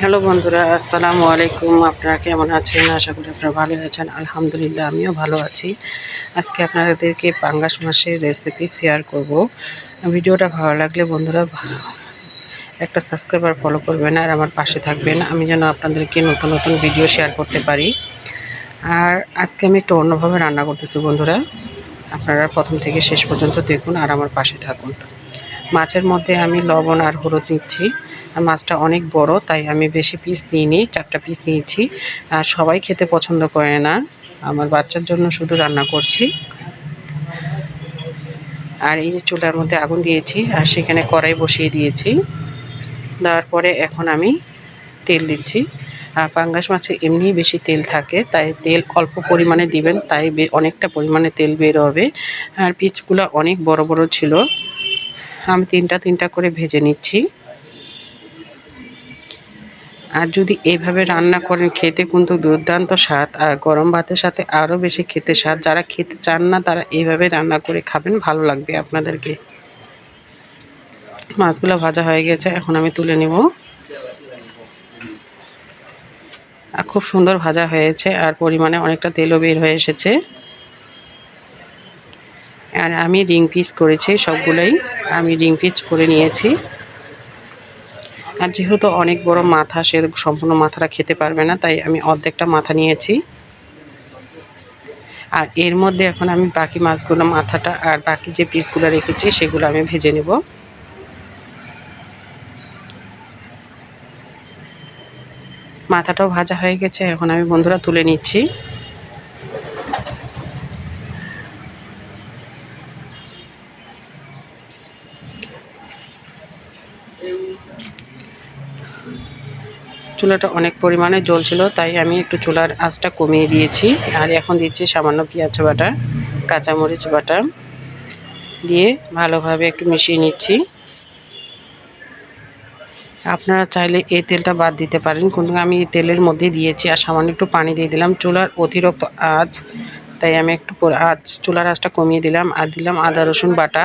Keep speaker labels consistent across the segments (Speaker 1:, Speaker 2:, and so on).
Speaker 1: Hello বন্ধুরা, আসসালামু আলাইকুম। আপনারা কেমন আছেন? আশা করি আপনারা ভালো আছেন। আলহামদুলিল্লাহ, আমিও ভালো আছি। আজকে আপনাদেরকে পাঙ্গাস মাসের রেসিপি শেয়ার করব। ভিডিওটা ভালো লাগলে বন্ধুরা একটা সাবস্ক্রাইবার ফলো করবেন আর আমার পাশে থাকবেন। আমি যেন আপনাদেরকে নতুন নতুন ভিডিও শেয়ার করতে পারি। আর আজকে আমি একটু অন্যভাবে রান্না করতেছি বন্ধুরা। আপনারা প্রথম থেকে শেষ পর্যন্ত দেখুন আর আমার পাশে থাকুন। মাছের মধ্যে আমি লবণ আর হলুদ নিচ্ছি আর মাছটা অনেক বড়, তাই আমি বেশি পিস নিইনি, চারটা পিস নিয়েছি। আর সবাই খেতে পছন্দ করে না, আমার বাচ্চার জন্য শুধু রান্না করছি। আর এই যে চুলার মধ্যে আগুন দিয়েছি, আর সেখানে কড়াই বসিয়ে দিয়েছি। দেওয়ার পরে এখন আমি তেল দিচ্ছি। আর পাঙ্গাস মাছে এমনিই বেশি তেল থাকে, তাই তেল অল্প পরিমাণে দিবেন, তাই অনেকটা পরিমাণে তেল বের হবে। আর পিচগুলো অনেক বড় বড় ছিল। আমি তিনটা তিনটা করে ভেজে নিচ্ছি। আর যদি এভাবে রান্না করেন, খেতে কিন্তু দুর্দান্ত স্বাদ। আর গরম ভাতের সাথে আরও বেশি খেতে স্বাদ। যারা খেতে চান না, তারা এইভাবে রান্না করে খাবেন, ভালো লাগবে আপনাদেরকে। মাছগুলো ভাজা হয়ে গেছে, এখন আমি তুলে নেব। আর খুব সুন্দর ভাজা হয়েছে, আর পরিমাণে অনেকটা তেলও বের হয়ে এসেছে। আর আমি রিং পিস করেছি, সবগুলোই আমি রিং পিস করে নিয়েছি। আর যেহেতু অনেক বড় মাথা, সে সম্পূর্ণ মাথাটা খেতে পারবে না, তাই আমি অর্ধেকটা মাথা নিয়েছি। আর এর মধ্যে এখন আমি বাকি মাছগুলো, মাথাটা আর বাকি যে পিসগুলো রেখেছি, সেগুলো আমি ভেজে নেব। মাথাটাও ভাজা হয়ে গেছে, এখন আমি বন্ধুরা তুলে নিচ্ছি। চুলাটা অনেক পরিমাণে জ্বলছিল, তাই আমি একটু চুলার আঁচটা কমিয়ে দিয়েছি। আর এখন দিচ্ছি সামান্য পেঁয়াজ বাটা, কাঁচামরিচ বাটা দিয়ে ভালোভাবে একটু মিশিয়ে নিচ্ছি। আপনারা চাইলে এই তেলটা বাদ দিতে পারেন, কিন্তু আমি এই তেলের মধ্যে দিয়েছি আর সামান্য একটু পানি দিয়ে দিলাম। চুলার অতিরিক্ত আঁচ, তাই আমি একটু আঁচ, চুলার আঁচটা কমিয়ে দিলাম। আর দিলাম আদা রসুন বাটা।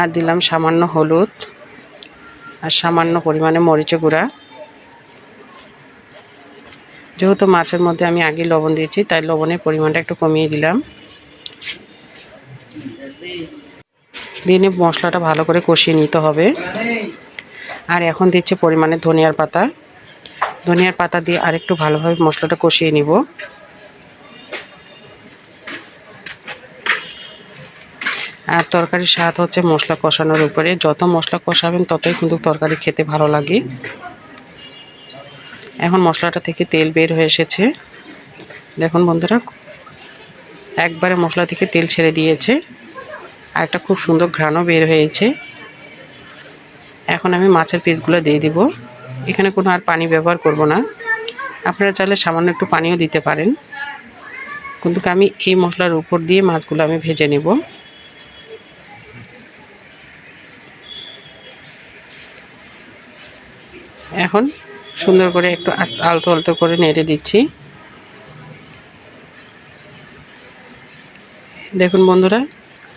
Speaker 1: আর দিলাম সামান্য হলুদ আর সামান্য পরিমাণে মরিচ গুঁড়া। যেহেতু মাছের মধ্যে আমি আগে লবণ দিয়েছি, তাই লবণের পরিমাণটা একটু কমিয়ে দিলাম। দিয়ে মশলাটা ভালো করে কষিয়ে নিতে হবে। আর এখন দিচ্ছে পরিমাণে ধনিয়ার পাতা। ধনিয়ার পাতা দিয়ে আরেকটু ভালোভাবে মশলাটা কষিয়ে নিব। আর তরকারির স্বাদ হচ্ছে মশলা কষানোর উপরে। যত মশলা কষাবেন, ততই কিন্তু তরকারি খেতে ভালো লাগে। এখন মশলাটা থেকে তেল বের হয়ে এসেছে। দেখুন বন্ধুরা, একবারে মশলা থেকে তেল ছেড়ে দিয়েছে। আর একটা খুব সুন্দর ঘ্রাণও বের হয়েছে। এখন আমি মাছের পিসগুলো দিয়ে দিব। এখানে কোনো আর পানি ব্যবহার করব না। আপনারা চাইলে সামান্য একটু পানিও দিতে পারেন। কিন্তু আমি এই মশলার উপর দিয়ে মাছগুলো আমি ভেজে নেব। এখন সুন্দর করে একটু আলতো আলতো করে নেড়ে দিচ্ছি। দেখুন বন্ধুরা,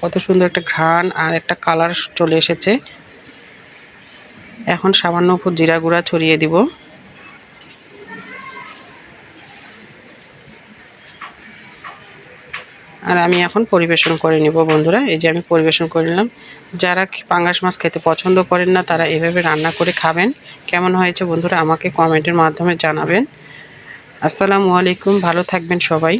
Speaker 1: কত সুন্দর একটা ঘ্রাণ আর একটা কালার চলে এসেছে। এখন সামান্য উপর জিরা গুঁড়া ছড়িয়ে দিব। আর আমি এখন পরিবেশন করে নিব বন্ধুরা। এই যে আমি পরিবেশন করে নিলাম। যারা পাঙ্গাস মাছ খেতে পছন্দ করেন না, তারা এভাবে রান্না করে খাবেন। কেমন হয়েছে বন্ধুরা আমাকে কমেন্টের মাধ্যমে জানাবেন। আসসালামু আলাইকুম, ভালো থাকবেন সবাই।